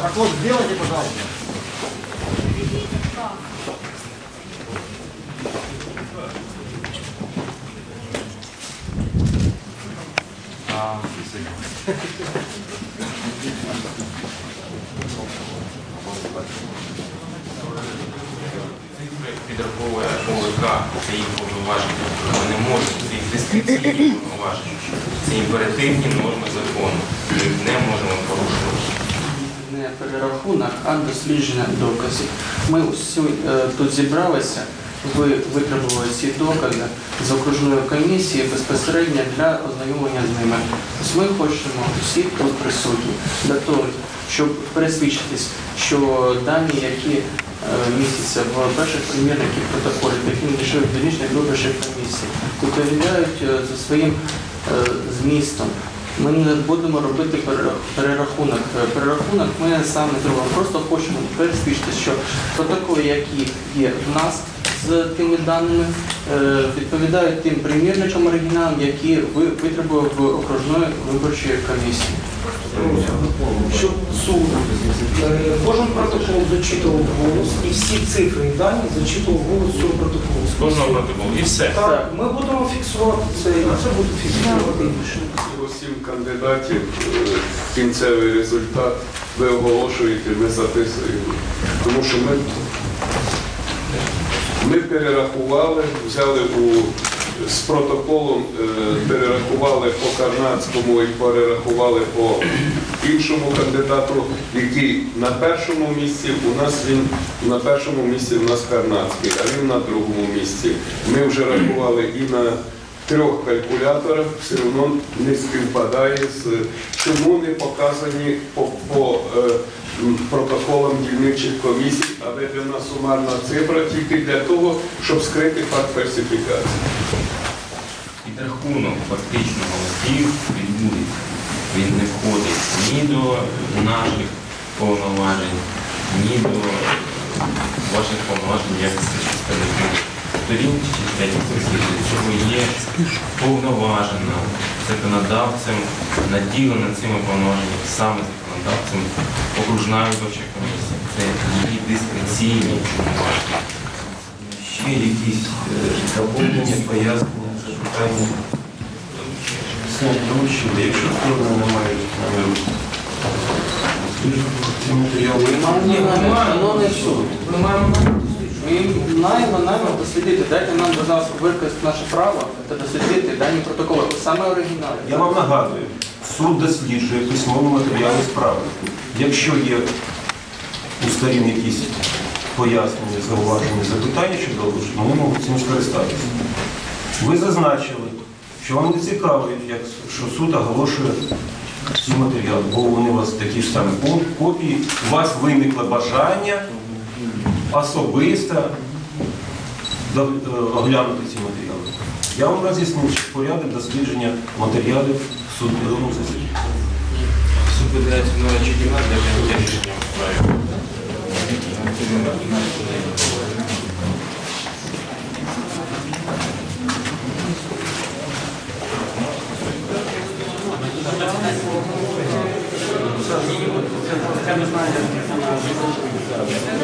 Проход сделайте, пожалуйста. А, підраховує ОВК, це їх повноваження. Ми не можемо це їх дискреційні повноваження. Це імперативні норми закону. Ми не можемо порушувати. Не перерахунок, а дослідження доказів. Ми усі е, тут зібралися, ви витребували ці докази з окружної комісії безпосередньо для ознайомлення з ними. Тобто ми хочемо всі тут присутні для того, щоб пересвідчитись, що дані, які е, містяться в перших примірників протоколів, які надійшли до дільничних виборчих комісій, відповідають е, за своїм змістом. Ми не будемо робити перерахунок. Перерахунок ми саме зробимо. Просто хочемо пересвідчити, що протоколи, які є в нас з тими даними, е, відповідають тим примірничам оригіналам, які ви витребували в окружної виборчої комісії. щоб суд е, кожен протокол зачитував голос і всі цифри і дані зачитував голос цього протоколу. З кожного протоколу. І все. Так, ми будемо фіксувати це, і це буде фіксувати інше. Всього сім кандидатів, е, кінцевий результат ви оголошуєте, ми записуємо. Тому що ми, ми перерахували, взяли у, з протоколом, е, перерахували по Карнацькому і перерахували по іншому кандидату, який на першому місці, у нас він на першому місці у нас Карнацький, а він на другому місці. Ми вже рахували і на трьох калькуляторах все одно не співпадає з чому не показані по, по е, протоколам дільничих комісій, а введена сумарна цифра тільки для того, щоб скрити факт фальсифікації. Підрахунок фактично голосів відбудеться. Він не входить ні до наших повноважень, ні до ваших повноважень як представників сторін чи членів сусідів, чого є повноважена законодавцем, наділена цими повноваженнями саме законодавцем окружна виборча комісія. Це її дискреційні повноваження. Ще якісь е, доповнення, пояснення, запитання. Все якщо сторони не мають наміру. Ці матеріали Шановний суд, Ми маємо ми маємо намір дослідити, дайте нам, будь ласка, використати наше право та дослідити дані протоколи, саме оригінали. Я вам нагадую, суд досліджує письмові матеріали справи. Якщо є у сторін якісь пояснення, зауваження, запитання щодо оголошення, вони можуть цим скористатися. Ви зазначили, що вам не цікаво, що суд оголошує ці матеріали, бо вони у вас такі ж самі копії. У вас виникло бажання особисто е, оглянути ці матеріали. Я вам роз'яснив порядок дослідження матеріалів в судовому засіданні. Суд видається на очікування для прийняття рішення справі. Я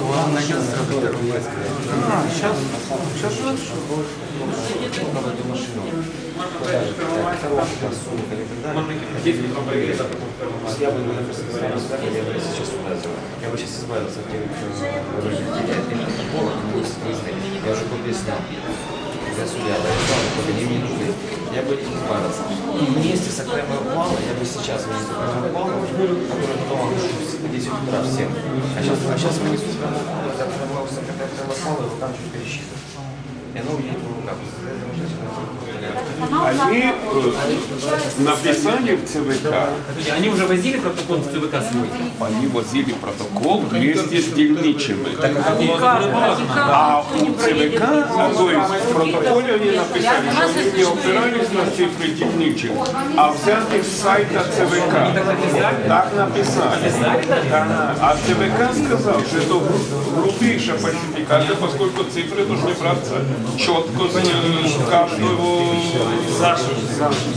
А, сейчас, сейчас лучше. Избавился от Я уже купил я судья Владислава Погоневин я бы им избавился. И вместе с Актемой Уквала я бы сейчас вынес Актема Уквала, который потом отдушился в 10 утра всем. А сейчас, а сейчас вынесу Актема Уквала, Актема Уквала, Актема Уквала и вот там чуть пересчитываю и оно уедет в руках. Они э, написали в ЦВК, Они уже возили протокол в ЦВК свой? они возили протокол вместе с дільничими. А А у ЦВК, а то есть в протоколе они написали, что они не опирались на цифры дільничих, а взяти з сайта ЦВК. Так написали. А ЦВК сказал, что это грубейшая фальсификация, поскольку цифры должны браться четко с э, каждого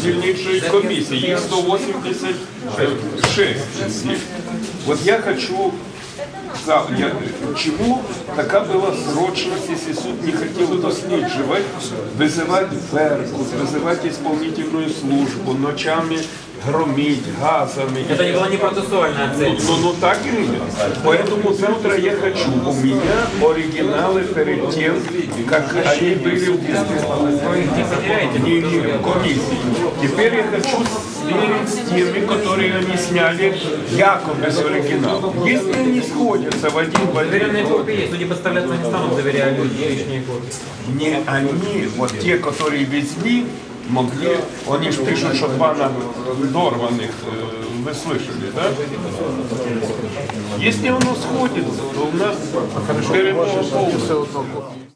дільничої комиссии. Их 186 здесь. Вот я хочу за- я, чему такая была срочность, если суд не хотел дослеживать, вызывать Беркут, вызывать исполнительную службу, ночами громить газами. Это не была не процессуальная цель. Ну, ну так и нет. Поэтому завтра я хочу, у меня оригиналы перед тем, как они были в. Не, не, комиссии. Теперь я хочу сверить с теми, которые они сняли якобы с оригинала. Если они сходятся в один в один, копии есть, люди подставляться не станут, доверяя люди, лишние копии. не они, вот те, которые везли, могли, они же пишут, что два надорванных, э, вы слышали, да? Если оно сходится, то у нас перемога полная.